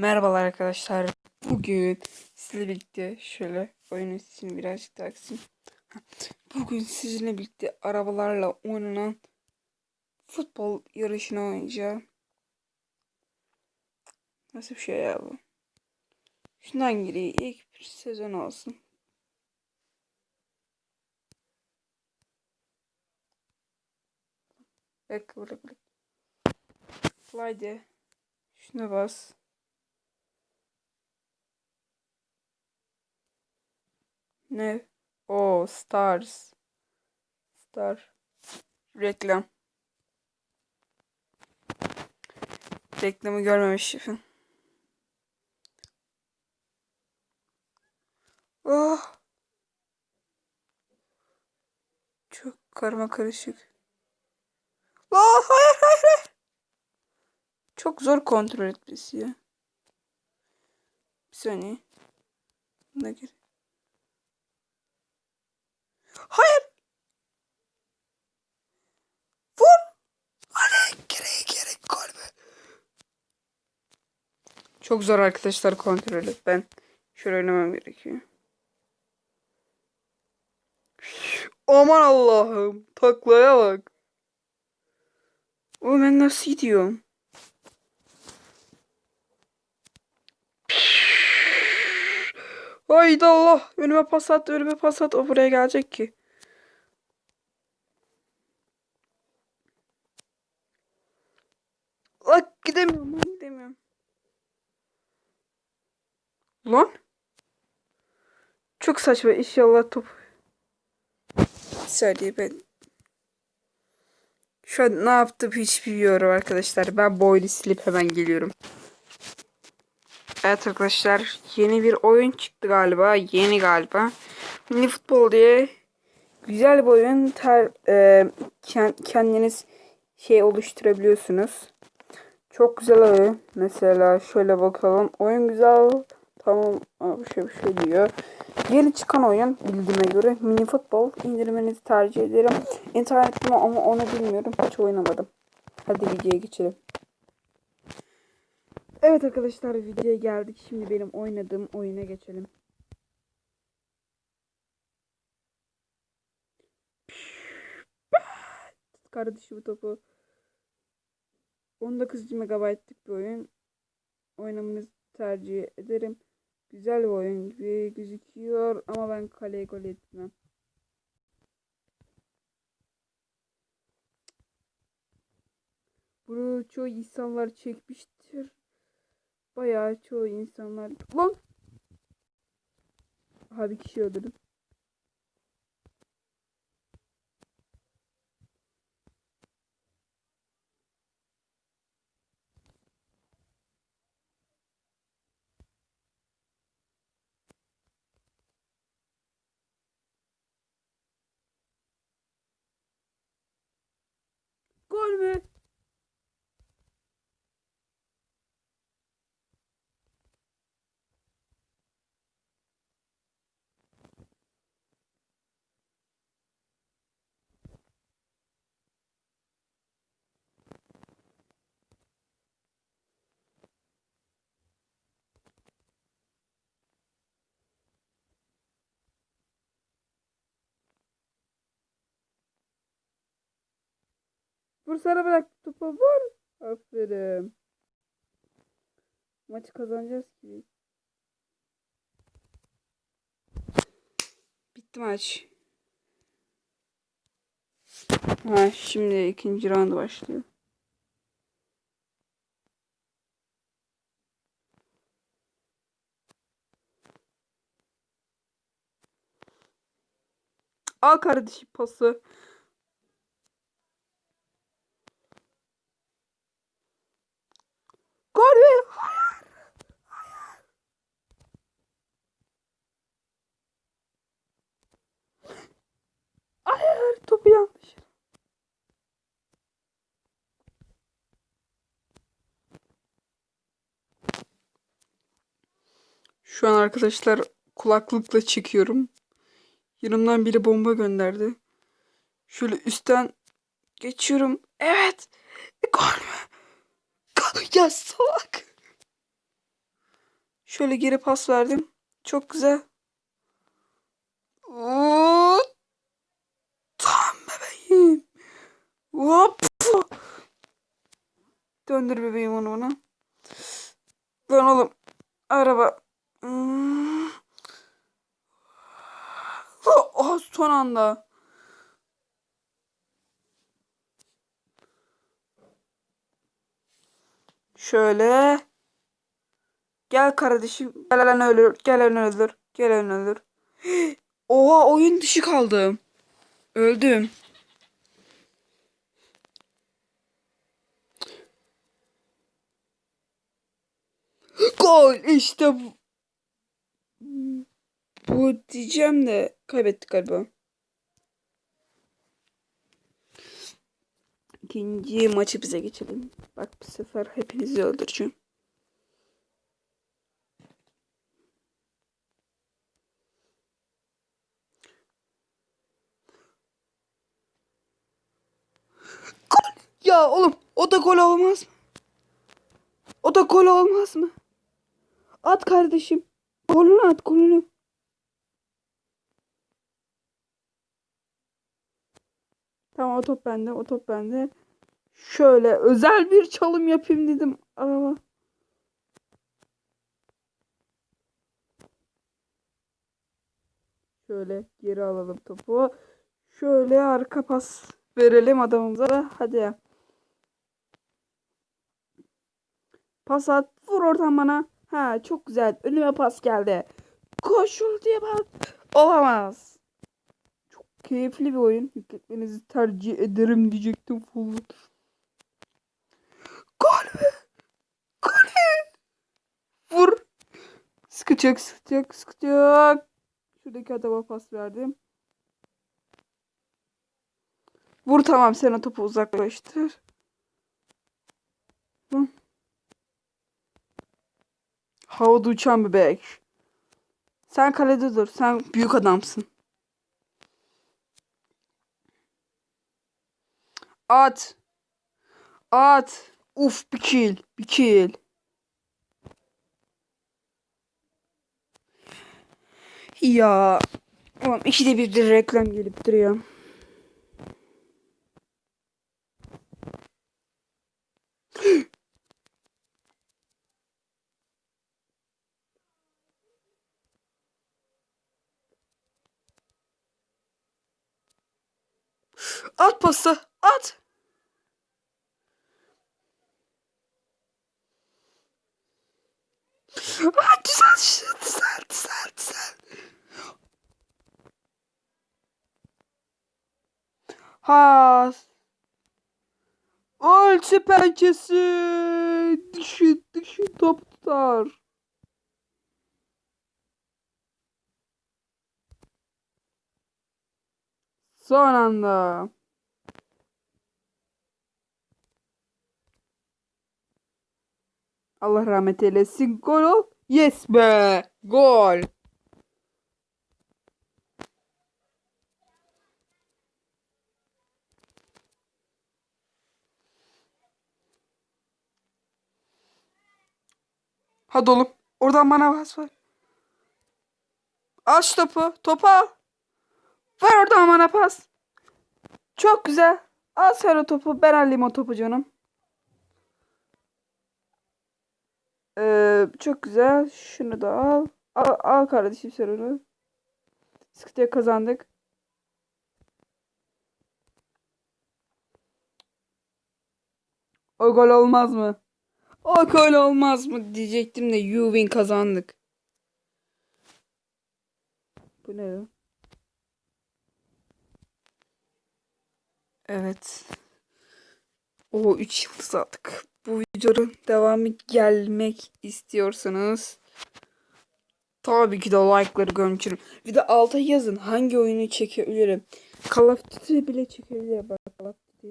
Merhabalar arkadaşlar. Bugün sizle birlikte şöyle oyunun sesini birazcık daha. Bugün sizinle birlikte arabalarla oynanan futbol yarışını oynayacağım. Nasıl bir şey ya bu? Şundan gireyim. İlk bir sezon olsun. Bırak bırak. Fly de. Şuna bas. Ne? O Stars. Star. Reklam. Reklamı görmemiş şefim. Oh. Çok karma karışık. Oh, hayır hayır hayır. Çok zor kontrol etmesi ya. Bir saniye. Buna gir. Hayır. Vur. Hadi geri gol be. Çok zor arkadaşlar kontrolü. Ben şöyle oynamam gerekiyor. Aman Allah'ım. Taklaya bak. O ben nasıl gidiyorum? Haydi Allah. Önüme pas at, önüme pas at. O buraya gelecek ki. Lan gidemiyorum, lan gidemiyorum. Lan? Çok saçma. İnşallah top. Saniye ben. Şu an ne yaptım hiç bilmiyorum arkadaşlar. Ben bu silip hemen geliyorum. Evet arkadaşlar yeni bir oyun çıktı galiba. Yeni galiba. Mini futbol diye güzel bir oyun. Ter, e, kendiniz şey oluşturabiliyorsunuz. Çok güzel oyun. Mesela şöyle bakalım. Oyun güzel. Tamam. Bir şey bir şey diyor. Yeni çıkan oyun bildiğime göre mini futbol indirmenizi tercih ederim. İnternet mi ama onu bilmiyorum. Hiç oynamadım. Hadi videoya geçelim. Evet arkadaşlar videoya geldik. Şimdi benim oynadığım oyuna geçelim. Kardeşi bu topu. 19 MB'lik bir oyun. Oynamanızı tercih ederim. Güzel bir oyun gibi gözüküyor ama ben kaleye gol etmem. Bunu çoğu insanlar çekmiştir. Bayağı çoğu insanlar... Lan! Aha bir kişi öldürdüm. Gol mü? Vursana bırak topu vur. Aferin. Maçı kazanacağız ki. Bitti maç. Ha şimdi ikinci round başlıyor. Al kardeşim pası. Gol ver. Hayır. Hayır. Hayır. Topu yanlış. Şu an arkadaşlar kulaklıkla çekiyorum. Yanımdan biri bomba gönderdi. Şöyle üstten geçiyorum. Evet. Gol mü? Ya salak. Şöyle geri pas verdim. Çok güzel. Tam bebeğim. Hop. Döndür bebeğim onu bana. Lan oğlum. Araba. Oh, son anda. Şöyle. Gel kardeşim. Gel lan ölür. Gel lan ölür. Gel lan ölür. Oha oyun dışı kaldım. Öldüm. Gol işte bu. Bu diyeceğim de kaybettik galiba. İkinci maçı bize geçelim. Bak bu sefer hepinizi öldüreceğim. Ya oğlum o da gol olmaz mı? O da gol olmaz mı? At kardeşim. Golünü at golünü. Tamam o top bende o top bende. Şöyle özel bir çalım yapayım dedim araba. Şöyle geri alalım topu. Şöyle arka pas verelim adamımıza. Hadi. Pas at. Vur oradan bana. Ha çok güzel. Önüme pas geldi. Koşul diye bak. Olamaz. Çok keyifli bir oyun. Yükletmenizi tercih ederim diyecektim full. Gol mü? Gol mü? Vur. Yok, sıkı yok. Şuradaki adama pas verdim. Vur tamam sen o topu uzaklaştır. Havada uçan bebek. Sen kalede dur. Sen büyük adamsın. At. At. Uf bir kill. Bir kill. Ya. Oğlum ikide bir reklam gelip duruyor. At pası. At. Aa, güzel şey. Güzel, güzel, güzel. Ha. Ulti pençesi. Dışı, dışı top tutar. Son anda. Allah rahmet eylesin. Gol ol. Yes be. Gol. Hadi oğlum. Oradan bana bas ver. Aç topu. Al. Ver oradan bana pas. Çok güzel. Al sen o topu. Ben alayım o topu canım. Ee, çok güzel. Şunu da al. Al, al kardeşim sen onu. Sıkıntı kazandık. O gol olmaz mı? O gol olmaz mı diyecektim de you win kazandık. Bu ne? Evet. O 3 yıldız aldık. Bu videonun devamı gelmek istiyorsanız tabii ki de like'ları gömçürüm. Bir de alta yazın hangi oyunu çekebilirim. Call of Duty bile çekebilirim. Bak Call of Duty.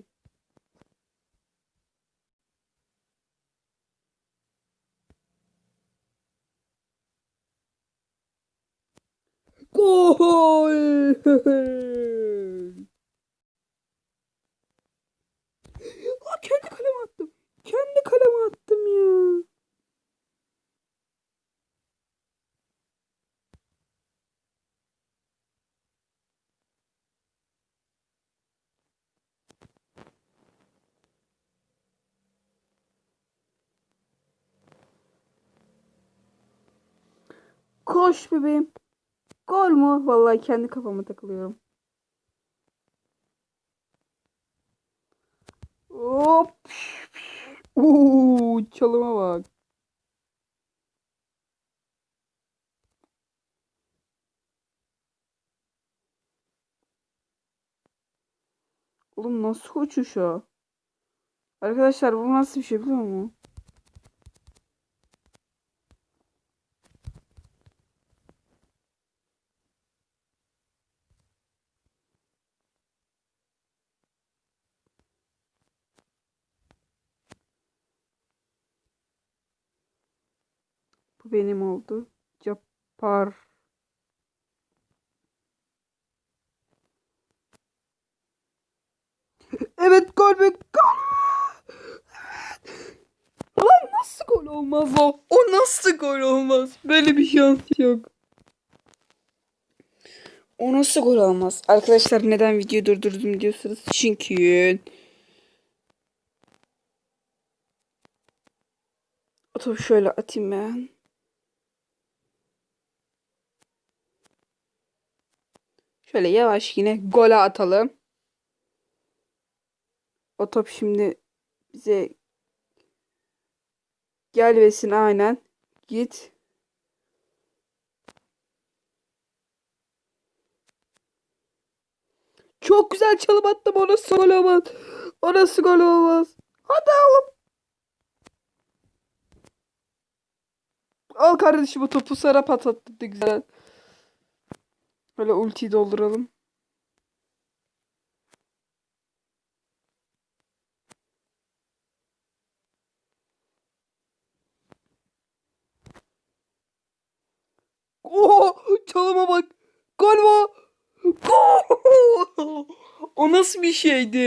Gol! Aa, kendi kaleme attım. Kendi kaleme attım ya. Koş bebeğim. Gol mu? Vallahi kendi kafama takılıyorum. Hop. Uuu çalıma bak. Oğlum nasıl uçuş o? Arkadaşlar bu nasıl bir şey biliyor musun? Bu benim oldu. Capar. Evet gol be gol. Evet. Lan nasıl gol olmaz o? O nasıl gol olmaz? Böyle bir şans yok. O nasıl gol olmaz? Arkadaşlar neden videoyu durdurdum diyorsunuz? Çünkü topu şöyle atayım ben. Şöyle yavaş yine gole atalım. O top şimdi bize gelmesin aynen. Git. Çok güzel çalım attım. Orası gol olmaz. Orası gol olmaz. Hadi oğlum. Al kardeşim bu topu sana patlattım ne güzel. Böyle ultiyi dolduralım. Oo, çalıma bak. Mu? Gol! O nasıl bir şeydi?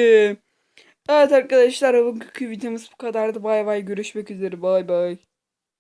Evet arkadaşlar bugünkü videomuz bu kadardı. Bay bay görüşmek üzere. Bay bay.